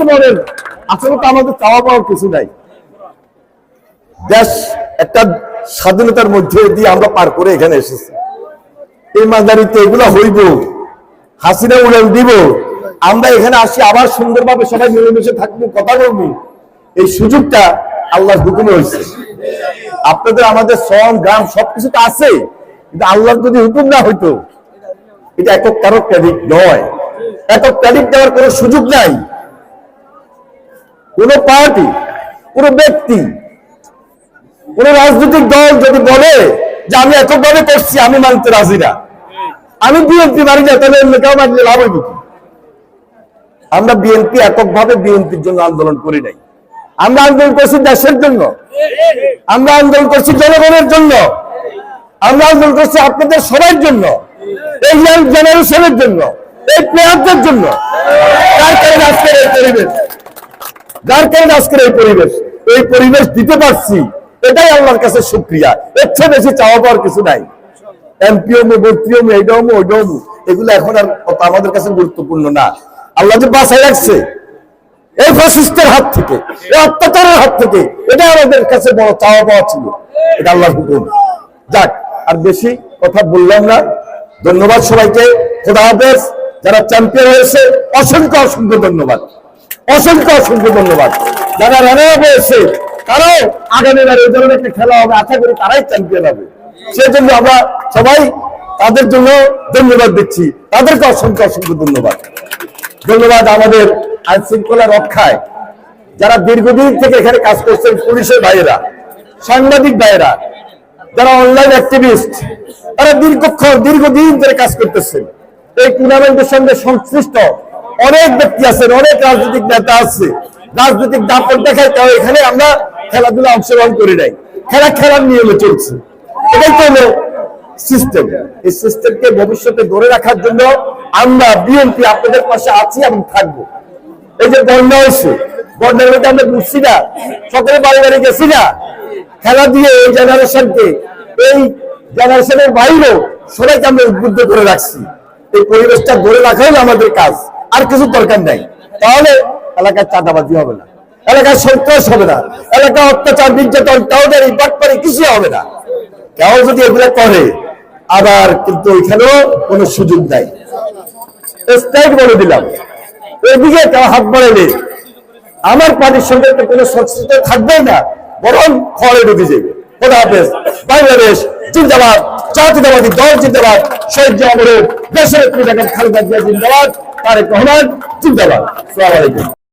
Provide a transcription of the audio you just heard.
তো বলেন আসলে তো আমাদের চাওয়া পাওয়ার কিছু নাই। দেশ একটা স্বাধীনতার মধ্যে দিয়ে আমরা পার করে এখানে এসেছি। এই মাঝারিতে এগুলো হইব, হাসিনা উড়াল দিব। আমরা এখানে আসি, আবার সুন্দরভাবে সবাই মিলেমিশে থাকব, কথা বলব। এই সুযোগটা আল্লাহর হুকুমে হয়েছে। আপনাদের আমাদের শ্রম গ্রাম সবকিছু তো আছে, কিন্তু আল্লাহর যদি হুকুম না হইতো, এটা একক কারও ক্রেডিট নয়। একক ক্রেডিট দেওয়ার কোনো সুযোগ নাই। কোন পার্টি, কোন ব্যক্তি, কোন রাজনৈতিক দল যদি বলে যে আমি এককভাবে করছি, আমি মানতে রাজি না। আমি বিএনপি মারি না, তাহলে অন্য কেউ মানলে লাভ হইব কি? আমরা বিএনপি এককভাবে বিএনপির জন্য আন্দোলন করি নাই। আমরা আন্দোলন করছি দেশের জন্য। আমরা আন্দোলন করছি জনগণের জন্য। আমরা আন্দোলন করছি আপনাদের সবার জন্য। এই জেনারেশনের জন্য। এই প্লেয়ারদের জন্য। যার কারণে আজকের এই পরিবেশ। যার কারণে আজকের এই পরিবেশ এই পরিবেশ দিতে পারছি, এটাই আল্লাহর কাছে শুক্রিয়া। এর চেয়ে বেশি চাওয়া পাওয়ার কিছু নাই। এমপিও মন্ত্রীও এইটাও ওইটাও এগুলো এখন আর আমাদের কাছে গুরুত্বপূর্ণ না। আল্লাহ যে বাঁচাই রাখছে, এই ফ্যাসিস্টের হাত থেকে, এই অত্যাচারের হাত থেকে, এটা আমাদের কাছে বড় চাওয়া পাওয়া ছিল। এটা আল্লাহর হুকুম। যাক, আর বেশি কথা বললাম না। ধন্যবাদ সবাইকে। খোদা হাফেজ। যারা চ্যাম্পিয়ন হয়েছে, অসংখ্য অসংখ্য ধন্যবাদ। অসংখ্য অসংখ্য ধন্যবাদ। যারা রানার হয়েছে, তারাও আগামীবার এই ধরনের একটা খেলা হবে। আশা করি তারাই চ্যাম্পিয়ন হবে। সেই জন্য আমরা সবাই তাদের জন্য ধন্যবাদ দিচ্ছি। তাদেরকে অসংখ্য অসংখ্য ধন্যবাদ। ধন্যবাদ আমাদের আইন শৃঙ্খলা রক্ষায়। যারা দীর্ঘদিন থেকে এখানে কাজ করছেন পুলিশের ভাইয়েরা, সাংবাদিক ভাইয়েরা, যারা অনলাইন অ্যাক্টিভিস্ট তারা দীর্ঘক্ষণ, দীর্ঘদিন ধরে কাজ করতেছেন। এই টুর্নামেন্টের সঙ্গে সংশ্লিষ্ট অনেক ব্যক্তি আছেন, অনেক রাজনৈতিক নেতা আছে। রাজনৈতিক দাপট দেখায় তাও এখানে আমরা খেলাধুলা অংশগ্রহণ করি নাই। খেলা খেলার নিয়মে চলছে। এটাই তো হলো সিস্টেম এই সিস্টেমকে ভবিষ্যতে ধরে রাখার জন্য আমরা বিএনপি আপনাদের পাশে আছি এবং থাকব। এই যে বন্যা হয়েছে, বন্যার মধ্যে আমরা বুঝছি না, সকলে বাড়ি বাড়ি গেছি না। খেলা দিয়ে এই জেনারেশনকে এই জেনারেশনের বাইরেও সবাইকে আমরা উদ্বুদ্ধ করে রাখছি। এই পরিবেশটা ধরে রাখাই আমাদের কাজ। আর কিছু দরকার নাই। তাহলে এলাকায় চাঁদাবাজি হবে না। এলাকায় সন্ত্রাস হবে না। এলাকায় অত্যাচার, নির্যাতন টাউডারি বাটপারি কিছু হবে না। কেউ যদি এগুলো করে, আবার কিন্তু ওইখানেও কোনো সুযোগ নাই। স্ট্রাইক বলে দিলাম। এদিকে কেউ হাত বাড়াইলে আমার পার্টির সঙ্গে তো কোনো সংশ্লিষ্ট থাকবেই না। বরং খড়ে ঢুকে যাবে। খোদা হাফেজ। বাংলাদেশ জিন্দাবাদ, জাতীয়তাবাদী দল জিন্দাবাদ, শহীদ জামরের দেশের খালেদা জিয়া জিন্দাবাদ। তারেক রহমান জিন্দাবাদ। সালাম আলাইকুম।